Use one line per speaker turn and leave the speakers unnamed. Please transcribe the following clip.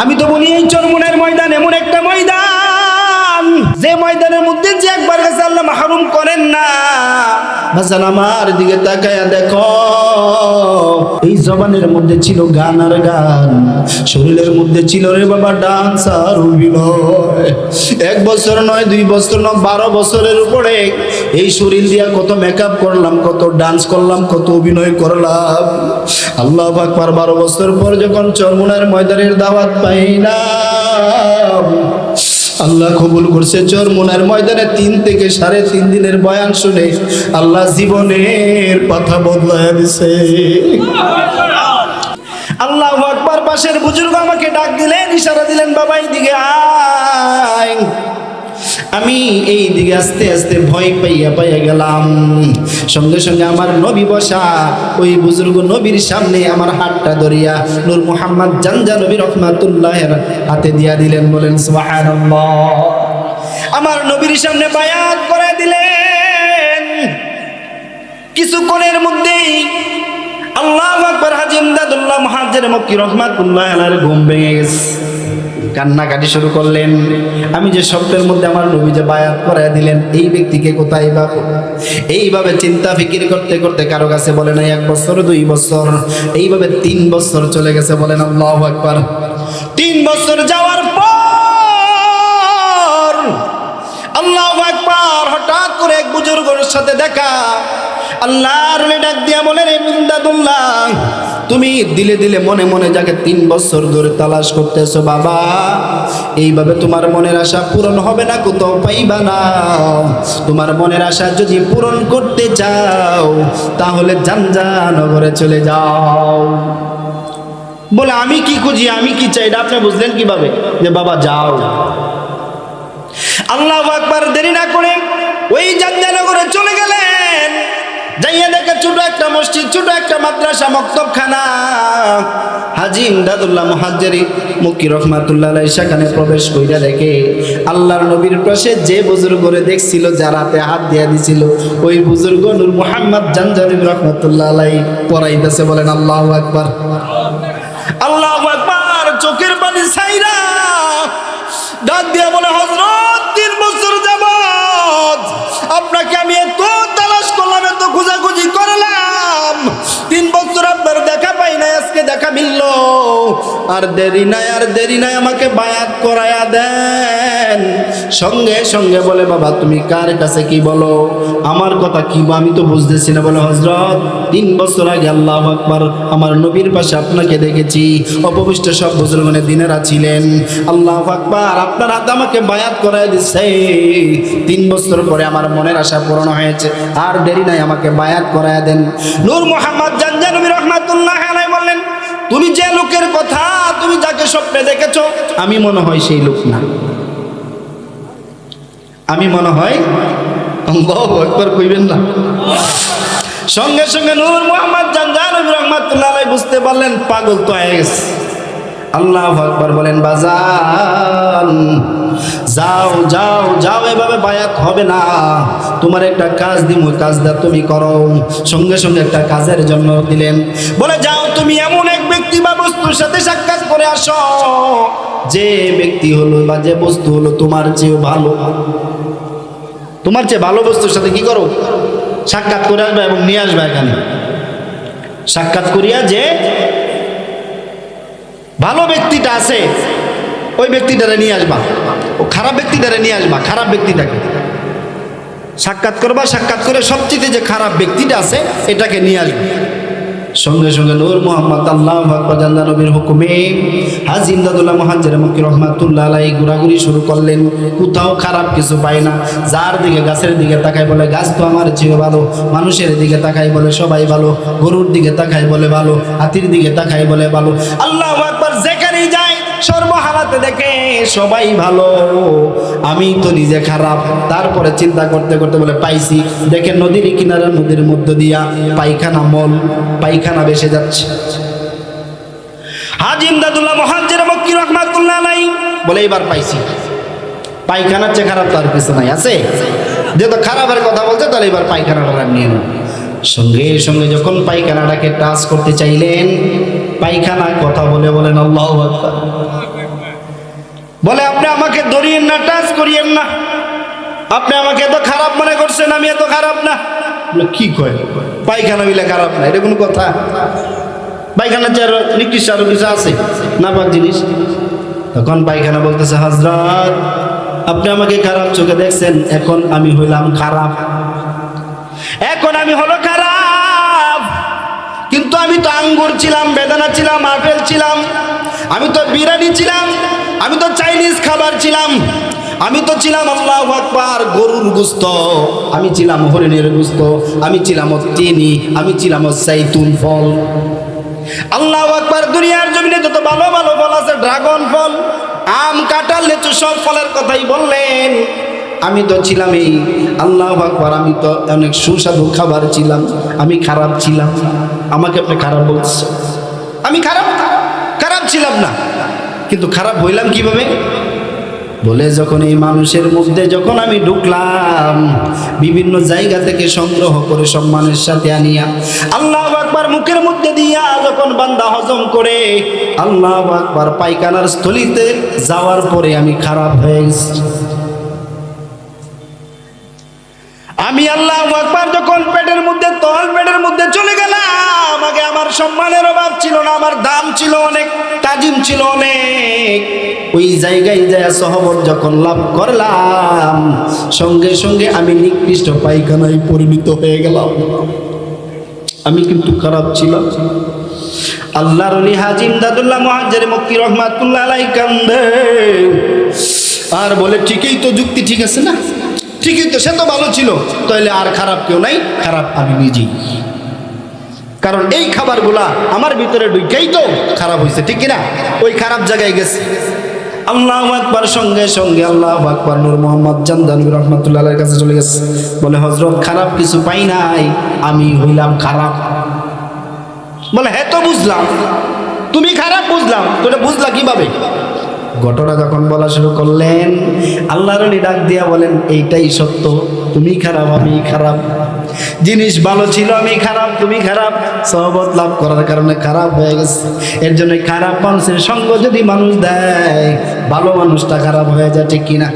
আমি তো বলি এই চরমনের ময়দান এমন একটা ময়দান। যে ময়দানের মধ্যে যে একবার গেছে আল্লাহ মাহরুম করেন না। হাসান আমার দিকে তাকায়া দেখো। এই জবানের মধ্যে ছিল গান আর গান। শরীরের মধ্যে ছিল রে বাবা ডান্স আর অভিনয়। এক বছর নয়, দুই বছর নয়, বারো বছরের উপরে এই শরীর দিয়া কত মেকআপ করলাম, কত ডান্স করলাম, কত অভিনয় করলাম। আল্লাহ আকবার বারো বছর পর যখন চরমুনার ময়দানের দাওয়াত পাই না আল্লাহ কবুল করছে। চরমুনার ময়দানে তিন থেকে সাড়ে তিন দিনের বয়ান শুনে আল্লাহ জীবনের কথা বদলায় দিছে। আল্লাহ আকবার, পাশের বুজুর্গ আমাকে ডাক দিলেন, ইশারা দিলেন, বাবা দিকে আয়। আমি এই দিকে আস্তে আস্তে ভয় পাইয়া পাইয়া গেলাম। সঙ্গে সঙ্গে আমার নবী বসা, ওই বুজুর্গ নবীর সামনে আমার হাতটা ধরিয়া নূর মোহাম্মদ জানজা নবী রহমাতুল্লাহের হাতে দিয়া দিলেন, বলেন আমার নবীর সামনে বায়াত করে দিলেন। কিছুক্ষণের মধ্যেই আল্লাহ আকবর হাজি ইমদাদুল্লাহ মহাজের মক্কি রহমাতুল্লাহ ঘুম ভেঙে গেছে। কান্নাকাটি শুরু করলেন। আমি যে শব্দের মধ্যে আমার নবী যে বায়াত করায় দিলেন, এই ব্যক্তিকে কোথায় বা এইভাবে চিন্তা ফিকির করতে করতে কারও কাছে বলে নাই, এক বছর, দুই বছর, এইভাবে তিন বছর চলে গেছে বলেন আল্লাহ আকবার। তিন বছর যাওয়ার পর আল্লাহ আকবার হঠাৎ করে এক বুজুর্গের সাথে দেখা আল্লাহর ডাক দিয়া বলে, রে মিন্দাদুল্লাহ, তুমি দিলে দিলে মনে মনে যাকে তিন বছর ধরে তালাশ করতেছো, বাবা, এইভাবে তোমার মনের আশা পূরণ হবে না কোথাও পাইবা না। তোমার মনের আশা যদি পূরণ করতে চাও, তাহলে নগরে চলে যাও। বলে, আমি কি খুঁজি, আমি কি চাই? এটা আপনি বুঝলেন কীভাবে? যে, বাবা, যাও। আল্লাহ আকবার দেরি না করে ওই জাঞ্জানগরে চলে গেলেন। যাইয়া দেখে ছোট একটা মসজিদ, ছোট একটা মাদ্রাসা, মক্তবখানা। হাজি ইমদাদুল্লাহ মুহাজ্জারি মুক্কি রহমাতুল্লাহ সেখানে প্রবেশ কইরা দেখে, আল্লাহর নবীর পাশে যে বুজুর্গরে দেখছিল যার হাতে দিয়া দিছিল, ওই বুজুর্গ নূর মুহাম্মদ জানজানি রহমাতুল্লাহ আলাই পড়াইতেছে বলেন, আল্লাহ আকবার। আল্লাহ আকবার, চোখের পানি ছাইরা ডাক দিয়া বলে হজরত তিন বছর যাবত আপনাকে আমি আর দেরি নাই, আর দেরি নাই, আমাকে বায়াত করায়া দেন। সঙ্গে সঙ্গে বলে, বাবা, তুমি কার কাছে কি বলো? আমার কথা কি বা আমি তো বুঝতেছি না। বলে হজরত তিন বছর আগে আল্লাহ আকবার আমার নবীর পাশে আপনাকে দেখেছি। অপবিষ্ট সব বুজুর্গনে দিনেরা ছিলেন। আল্লাহ আকবার, আপনার হাতে আমাকে বায়াত করায় দিচ্ছে তিন বছর পরে আমার মনের আশা পূরণ হয়েছে। আর দেরি নাই, আমাকে বায়াত করায় দেন। নূর মোহাম্মদ জানজা রহমাতুল্লাহ তুমি যে লোকের কথা, তুমি যাকে স্বপ্নে দেখেছ, আমি মনে হয় সেই লোক না। আমি মনে হয় কইবেন না। সঙ্গে সঙ্গে নূর মোহাম্মদ জানজান রহমাতুল্লাহ বুঝতে পারলেন, পাগল তো গেছে। আল্লাহ আকবার বলেন, বাজান, যাও যাও যাও, এভাবে বায়াত হবে না। তোমার একটা কাজ দিব কাজটা তুমি করো। সঙ্গে সঙ্গে একটা কাজের জন্য দিলেন। বলে, যাও, তুমি এমন ব্যক্তি বা বস্তুর সাথে সাক্ষাৎ করে আসো। যে ব্যক্তি হলো বা যে বস্তু হলো তোমার চেয়ে ভালো। তোমার চেয়ে ভালো বস্তুর সাথে কি করো? সাক্ষাৎ করে আসবে এবং নিয়ে আসবে এখানে। সাক্ষাৎ করিয়া যে ভালো ব্যক্তিটা আছে, ওই ব্যক্তিটারে নিয়ে আসবা। ও খারাপ ব্যক্তিটারে নিয়ে আসবা, খারাপ ব্যক্তিটাকে। সাক্ষাৎ করবা, সাক্ষাৎ করে সবচেয়ে যে খারাপ ব্যক্তিটা আছে, এটাকে নিয়ে আসবে। সঙ্গে সঙ্গে নূর মোহাম্মদ, আল্লাহ আকবর নবীর হুকুমে হাজিন্দাদুল্লাহ মহাজের মক্কি রহমাতুল্লাহ আলাই ঘোরাঘুরি শুরু করলেন। কোথাও খারাপ কিছু পায় না। যার দিকে গাছের দিকে তাকাই বলে, গাছ তো আমার চেয়ে ভালো। মানুষের দিকে তাকাই বলে, সবাই ভালো। গরুর দিকে তাকাই বলে ভালো। হাতির দিকে তাকাই বলে ভালো। আল্লাহ আকবর যেখানেই যায় দেখে সবাই ভালো। আমি তো নিজে খারাপ। তারপরে চিন্তা করতে করতে বলে, পাইছি। দেখে নদীর কিনারা নদীর মধ্য দিয়া পায়খানা মল, পায়খানা বেসে যাচ্ছে। বলে এবার পাইছি। পায়খানার চেয়ে খারাপ তার কিছু নাই, আছে? যেহেতু কথা বলছে, তাহলে এবার পায়খানাটা নিয়ে সঙ্গে সঙ্গে যখন পায়খানাটাকে টাচ করতে চাইলেন পায়খানা কথা বলে বলেন, আল্লাহ আপনি আমাকে ধরিয়েন না টাচ করিয়েন না। আপনি আমাকে এত খারাপ মনে করছেন আমি এত খারাপ না। বলে, কি কয়? পায়খানা মিলে খারাপ না এটা কোনো কথা। পায়খানা যে নিকৃষ্ট আরও কিছু আছে? না পাক জিনিস। তখন পায়খানা বলতেছে হাজরাত আপনি আমাকে খারাপ চোখে দেখছেন এখন আমি হইলাম খারাপ। এখন আমি হলো খারাপ। কিন্তু আমি তো আঙ্গুর ছিলাম বেদানা ছিলাম আপেল ছিলাম আমি তো বিরিয়ানি ছিলাম আমি তো চাইনিজ খাবার ছিলাম। আমি তো ছিলাম আল্লাহ আকবার, গরুর গুস্ত। আমি ছিলাম হরিণের গুস্ত। আমি ছিলাম চিনি। আমি ছিলাম সাইতুন ফল। আল্লাহ আকবার, দুনিয়ার জমিনে যত ভালো ভালো ফল আছে, ড্রাগন ফল, আম, কাঁঠাল, লেচু, সব ফলের কথাই বললেন। আমি তো ছিলাম এই আল্লাহ আকবার, আমি তো অনেক সুস্বাদু খাবার ছিলাম। আমি খারাপ ছিলাম। আমাকে আপনি খারাপ বলছেন। আমি খারাপ খারাপ ছিলাম না। কিন্তু খারাপ হইলাম কীভাবে? বলে, যখন এই মানুষের মধ্যে যখন আমি ঢুকলাম, বিভিন্ন জায়গা থেকে সংগ্রহ করে সম্মানের সাথে আনিয়া, আল্লাহ আকবার মুখের মধ্যে দিয়া যখন বান্দা হজম করে, আল্লাহ আকবার পায়খানার স্থলিতে যাওয়ার পরে আমি খারাপ হয়ে গেছি। আমি আল্লাহ আকবার যখন সম্মানের অভাব ছিল না, আমার দাম ছিল অনেক, তাজিম ছিল অনেক। ওই জায়গায় যায় সহবত যখন লাভ করলাম, সঙ্গে সঙ্গে আমি নিকৃষ্ট পায়খানায় পরিণত হয়ে গেলাম। আমি কিন্তু খারাপ ছিলাম। আল্লাহর অলি হাজিম দাদুল্লাহ মহাজ্জারে মুক্তি রহমাতুল্লাহ আলাই কান্দে। আর বলে, ঠিকই তো যুক্তি ঠিক আছে না? ঠিকই তো, সে তো ভালো ছিল। তাহলে আর খারাপ কেউ নাই, খারাপ আমি নিজেই। কারণ এই খাবারগুলা আমার ভিতরে ঢুকেই তো খারাপ হয়েছে ঠিক কিনা? ওই খারাপ জায়গায় গেছে। আল্লাহ আকবার সঙ্গে সঙ্গে আল্লাহ আকবার নূর মোহাম্মদ জানদানবী রহমতুল্লাহ কাছে চলে গেছে। বলে হজরত খারাপ কিছু পাই নাই আমি হইলাম খারাপ। বলে হ্যাঁ তো বুঝলাম। তুমি খারাপ বুঝলাম তো এটা বুঝলা কীভাবে? ঘটনা যখন বলা শুরু করলেন আল্লাহর আলী ডাক দিয়া বলেন এইটাই সত্য তুমি খারাপ আমি খারাপ। জিনিস ভালো ছিল, আমি খারাপ, তুমি খারাপ সহবত লাভ করার কারণে খারাপ হয়ে গেছে। এর জন্য খারাপ মানুষের সঙ্গ যদি মানুষ দেয়, ভালো মানুষটা খারাপ হয়ে যায়, ঠিক কিনা?